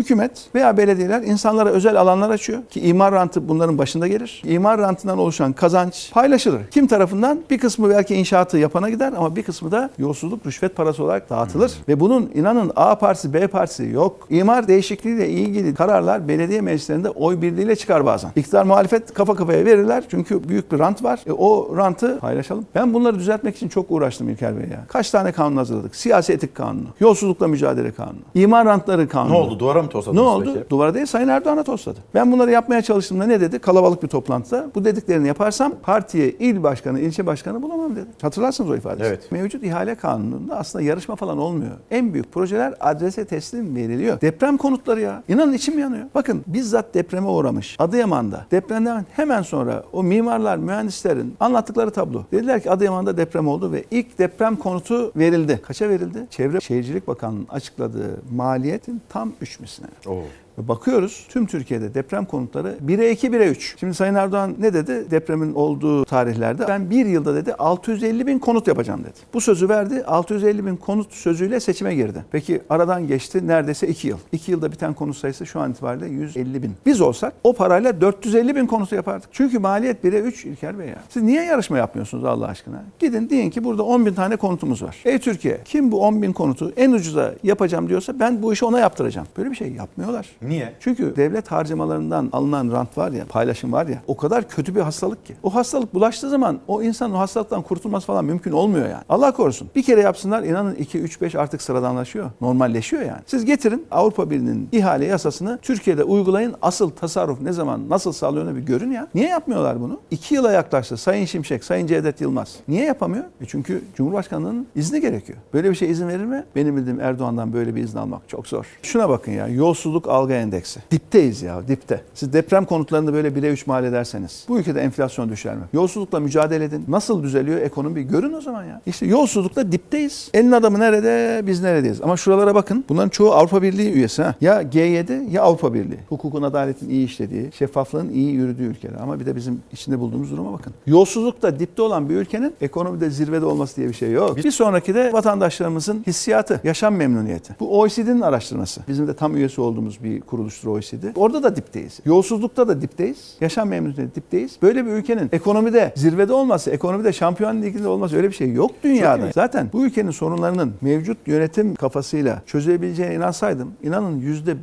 Hükümet veya belediyeler insanlara özel alanlar açıyor ki imar rantı bunların başında gelir. İmar rantından oluşan kazanç paylaşılır. Kim tarafından? Bir kısmı belki inşaatı yapana gider ama bir kısmı da yolsuzluk, rüşvet parası olarak dağıtılır. Ve bunun inanın A partisi, B partisi yok. İmar değişikliğiyle ilgili kararlar belediye meclislerinde oy birliğiyle çıkar bazen. İktidar muhalefet kafa kafaya verirler çünkü büyük bir rant var. E, o rantı paylaşalım. Ben bunları düzeltmek için çok uğraştım İlker Bey ya. Kaç tane kanun hazırladık? Siyasi etik kanunu, yolsuzlukla mücadele kanunu, imar rantları kanunu. Ne oldu? Duvara mı Ne tosladınız oldu? peki? Duvara değil Sayın Erdoğan'a tosladı. Ben bunları yapmaya çalıştığımda ne dedi? Kalabalık bir toplantıda. Bu dediklerini yaparsam partiye il başkanı, ilçe başkanı bulamam dedi. Hatırlarsınız o ifadeyi. Evet. Mevcut ihale kanununda aslında yarışma falan olmuyor. En büyük projeler adrese teslim veriliyor. Deprem konutları ya. İnanın içim yanıyor. Bakın bizzat depreme uğramış. Adıyaman'da depremden hemen sonra o mimarlar, mühendislerin anlattıkları tablo. Dediler ki Adıyaman'da deprem oldu ve ilk deprem konutu verildi. Kaça verildi? Çevre Şehircilik Bakanlığı'nın açıkladığı maliyetin tam 있어요. 오. Bakıyoruz tüm Türkiye'de deprem konutları 1'e 2, 1'e 3. Şimdi Sayın Erdoğan ne dedi depremin olduğu tarihlerde? Ben bir yılda dedi 650 bin konut yapacağım dedi. Bu sözü verdi 650 bin konut sözüyle seçime girdi. Peki aradan geçti neredeyse 2 yıl. 2 yılda biten konut sayısı şu an itibariyle 150 bin. Biz olsak o parayla 450 bin konutu yapardık. Çünkü maliyet 1'e 3 İlker Bey ya. Siz niye yarışma yapmıyorsunuz Allah aşkına? Gidin deyin ki burada 10 bin tane konutumuz var. Ey Türkiye kim bu 10 bin konutu en ucuza yapacağım diyorsa ben bu işi ona yaptıracağım. Böyle bir şey yapmıyorlar. Niye? Çünkü devlet harcamalarından alınan rant var ya, paylaşım var ya, o kadar kötü bir hastalık ki. O hastalık bulaştığı zaman o insanın o hastalıktan kurtulması falan mümkün olmuyor yani. Allah korusun. Bir kere yapsınlar inanın 2, 3, 5 artık sıradanlaşıyor. Normalleşiyor yani. Siz getirin Avrupa Birliği'nin ihale yasasını Türkiye'de uygulayın. Asıl tasarruf ne zaman, nasıl sağlıyor bir görün ya. Niye yapmıyorlar bunu? 2 yıla yaklaştı Sayın Şimşek, Sayın Cevdet Yılmaz. Niye yapamıyor? E çünkü Cumhurbaşkanlığının izni gerekiyor. Böyle bir şey izin verir mi? Benim bildiğim Erdoğan'dan böyle bir izin almak çok zor. Şuna bakın ya yolsuzluk algı endeksi. Dipteyiz ya dipte. Siz deprem konutlarında böyle 1'e 3 mal ederseniz bu ülkede enflasyon düşer mi? Yolsuzlukla mücadele edin. Nasıl düzeliyor ekonomi bir görün o zaman ya. İşte yolsuzlukla dipteyiz. Elin adamı nerede biz neredeyiz? Ama şuralara bakın. Bunların çoğu Avrupa Birliği üyesi ha. Ya G7 ya Avrupa Birliği. Hukukun adaletin iyi işlediği, şeffaflığın iyi yürüdüğü ülkeler. Ama bir de bizim içinde bulduğumuz duruma bakın. Yolsuzlukta dipte olan bir ülkenin ekonomide zirvede olması diye bir şey yok. Bir sonraki de vatandaşlarımızın hissiyatı, yaşam memnuniyeti. Bu OECD'nin araştırması. Bizim de tam üyesi olduğumuz bir kuruluştur OECD. Orada da dipteyiz. Yolsuzlukta da dipteyiz. Yaşam memnuniyeti dipteyiz. Böyle bir ülkenin ekonomide zirvede olması, ekonomide şampiyon liginde olması öyle bir şey yok dünyada. Zaten bu ülkenin sorunlarının mevcut yönetim kafasıyla çözebileceğine inansaydım, inanın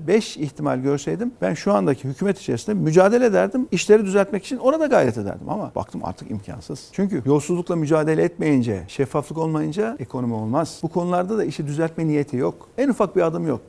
%5 ihtimal görseydim ben şu andaki hükümet içerisinde mücadele ederdim. İşleri düzeltmek için orada gayret ederdim ama baktım artık imkansız. Çünkü yolsuzlukla mücadele etmeyince, şeffaflık olmayınca ekonomi olmaz. Bu konularda da işi düzeltme niyeti yok. En ufak bir adım yok.